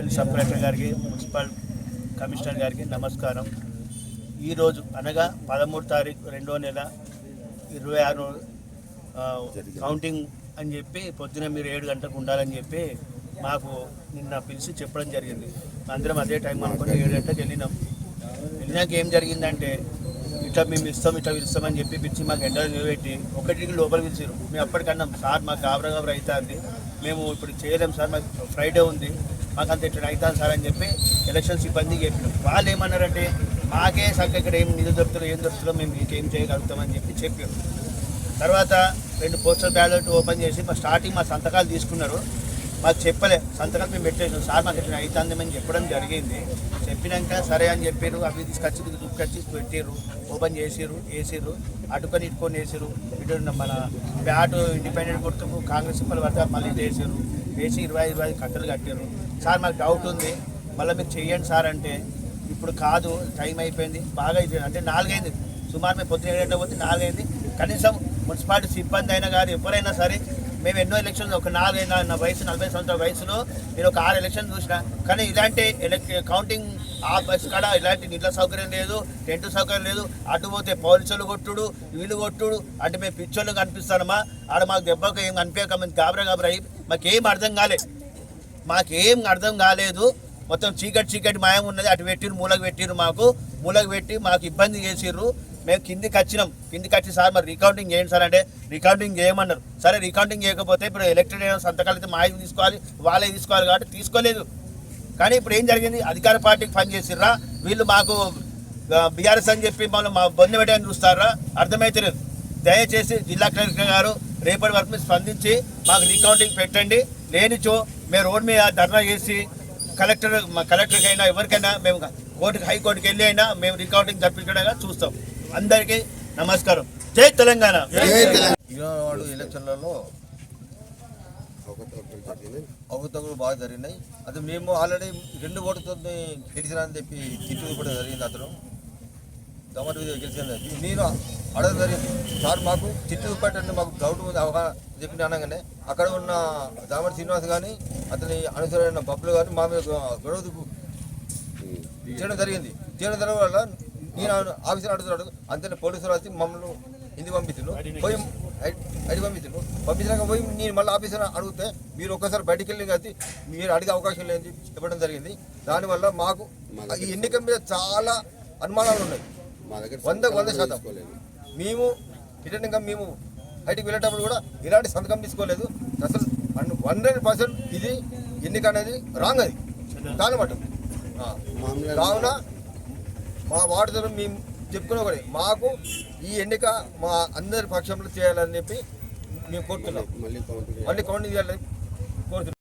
Boinapalli sub collector గారికి municipal commissioner గారికి నమస్కారం. ఈరోజు అనగా పదమూడు తారీఖు రెండో నెల ఇరవై ఆరు కౌంటింగ్ అని చెప్పి పొద్దున మీరు ఏడు గంటలకు ఉండాలని చెప్పి మాకు నిన్న పిలిచి చెప్పడం జరిగింది. అందరం అదే టైం అనుకుని ఏడు గంటలకు వెళ్ళినాం. వెళ్ళినాక ఏం జరిగిందంటే ఇట్లా మేము ఇస్తాం ఇట్లా పిలుస్తామని చెప్పి పిలిచి మాకు ఎండలు నిలబెట్టి ఒకటికి లోపలికి పిలిచారు మేము అప్పటికన్నాం సార్ మాకు గాబరా గాబరా అవుతుంది. మేము ఇప్పుడు చేయలేం సార్ మాకు ఫ్రైడే ఉంది. మాకు అంత ఇట్లా అవుతాను సార్ అని చెప్పి ఎలక్షన్ సిబ్బందికి చెప్పినాం వాళ్ళు ఏమన్నారంటే మాకే సార్ ఇక్కడ ఏం నిధులు దొరుకుతుందో ఏం దొరుకుతుందో మేము మీకేం చేయగలుగుతామని చెప్పి చెప్పారు తర్వాత రెండు పోస్టల్ బ్యాలెట్ ఓపెన్ చేసి మా స్టార్టింగ్ మా సంతకాలు తీసుకున్నారు. మాకు చెప్పలే సంతకాలు మేము పెట్టేసాం సార్ మాకు ఇట్లా అవుతుందని చెప్పడం జరిగింది. చెప్పినాక సరే అని చెప్పారు అవి తీసుకొచ్చి తీసుకొచ్చి పెట్టారు ఓపెన్ చేసారు వేసారు అటుకొని ఇటుకొని వేసారు ఇటు ఉన్న మన బ్యాట్ ఇండిపెండెంట్ గుర్తుకు కాంగ్రెస్ పలు పడితే మళ్ళీ వేసారు వేసి ఇరవై ఇరవై ఐదు కట్టలు కట్టారు సార్ మాకు డౌట్ ఉంది. మళ్ళీ మీరు చెయ్యండి సార్ అంటే ఇప్పుడు కాదు టైం అయిపోయింది. బాగా అయిపోయింది. అంటే నాలుగైంది. సుమారు మేము పొద్దున ఏడు పోతే నాలుగైంది. కనీసం మున్సిపాలిటీ సిబ్బంది అయినా కానీ ఎవరైనా సరే మేము ఎన్నో ఎలక్షన్లు ఒక నాలుగైదు నా వయసు నలభై సంవత్సరాల వయసులో నేను ఒక ఆరు ఎలక్షన్ చూసిన కానీ ఇలాంటి కౌంటింగ్ ఆ బస్ కాడ ఇలాంటి నీళ్ళ సౌకర్యం లేదు టెంట్ సౌకర్యం లేదు. అటు పోతే పోలీసులు కొట్టుడు వీళ్ళు కొట్టుడు అంటే మేము పిచ్చోళ్ళు కనిపిస్తానమ్మా. ఆడ మాకు దెబ్బకు ఏం కనిపించక మేము గాబరా గాబరా అయ్యి మాకేం అర్థం కాలేదు మాకేం అర్థం కాలేదు. మొత్తం చీకటి చీకటి మాయం ఉన్నది. అటు పెట్టిరు మూలకు పెట్టిరు మాకు. మూలకు పెట్టి మాకు ఇబ్బంది చేసిర్రు. మేము కిందికి వచ్చినాం కిందికి వచ్చి సార్ మరి రికౌంటింగ్ చేయండి సార్ అంటే రికౌంటింగ్ చేయమన్నారు. సరే రికౌంటింగ్ చేయకపోతే ఇప్పుడు ఎలక్టెడ్ అయిన సంతకాలు అయితే మా తీసుకోవాలి వాళ్ళే తీసుకోవాలి కాబట్టి తీసుకోలేదు. కానీ ఇప్పుడు ఏం జరిగింది? అధికార పార్టీకి పనిచేసిర్రా వీళ్ళు మాకు బీఆర్ఎస్ అని చెప్పి మమ్మల్ని మా బొంద పెట్టని చూస్తారా? అర్థమైతే లేదు దయచేసి జిల్లా కలెక్టర్ గారు రేపటి వరకు స్పందించి మాకు రికౌంటింగ్ పెట్టండి. లేనిచో మేము రోడ్ మీద ధర్నా చేసి కలెక్టర్ మా కలెక్టర్కి అయినా ఎవరికైనా మేము కోర్టుకి హైకోర్టుకి వెళ్ళి అయినా మేము రికౌంటింగ్ తప్పించడంగా చూస్తాం. అందరికీ నమస్కారం. జై తెలంగాణ. ఈనాడు ఎలక్షన్లలో అవకతవకలు బాగా జరిగినాయి. అది మేము ఆల్రెడీ రెండు ఓటుతో గెలిచినని చెప్పి తిట్టు కూడా జరిగింది అతను. గవర్నమెంట్ మీద గెలిచింది నేను అడగ జరిగింది. సార్ మాకు తిట్టు పెట్టండి మాకు డౌట్ ఉంది అవగాహన చెప్పిన అనగానే అక్కడ ఉన్న దామటి శ్రీనివాస్ కానీ అతని అనుసరైన బబ్బులు కానీ మా మీద గొడవ చేయడం జరిగింది. చేయడం వల్ల నేను ఆఫీసర్ అడుగుతున్నాడు అంతే పోలీసులు వచ్చి మమ్మల్ని ఇంటికి పంపించిండు పోయి ఐడి పంపించిండు పంపించినాక పోయి నేను మళ్ళీ ఆఫీసర్ అడిగితే మీరు ఒక్కసారి బయటికి వెళ్ళి కలిసి మీరు అడిగే అవకాశం లేదని చెప్పడం జరిగింది. దానివల్ల మాకు ఈ ఎన్నిక మీద చాలా అనుమానాలు ఉన్నాయి. మా దగ్గర వందకు వంద శాతం. మేము రిటర్న్గా మేము బయటికి వెళ్ళేటప్పుడు కూడా ఇలాంటి సంతకం తీసుకోలేదు. అసలు హండ్రెడ్ పర్సెంట్ ఇది ఎన్నిక అనేది రాంగ్ అది. దాని మాట కావున మా వార్డుతో మేము చెప్పుకునే ఒకటి. మాకు ఈ ఎన్నిక మా అందరి పక్షంలో చేయాలని చెప్పి మేము కోరుతున్నాం. మళ్ళీ కౌంటింగ్ చేయాలని కోరుతున్నాం.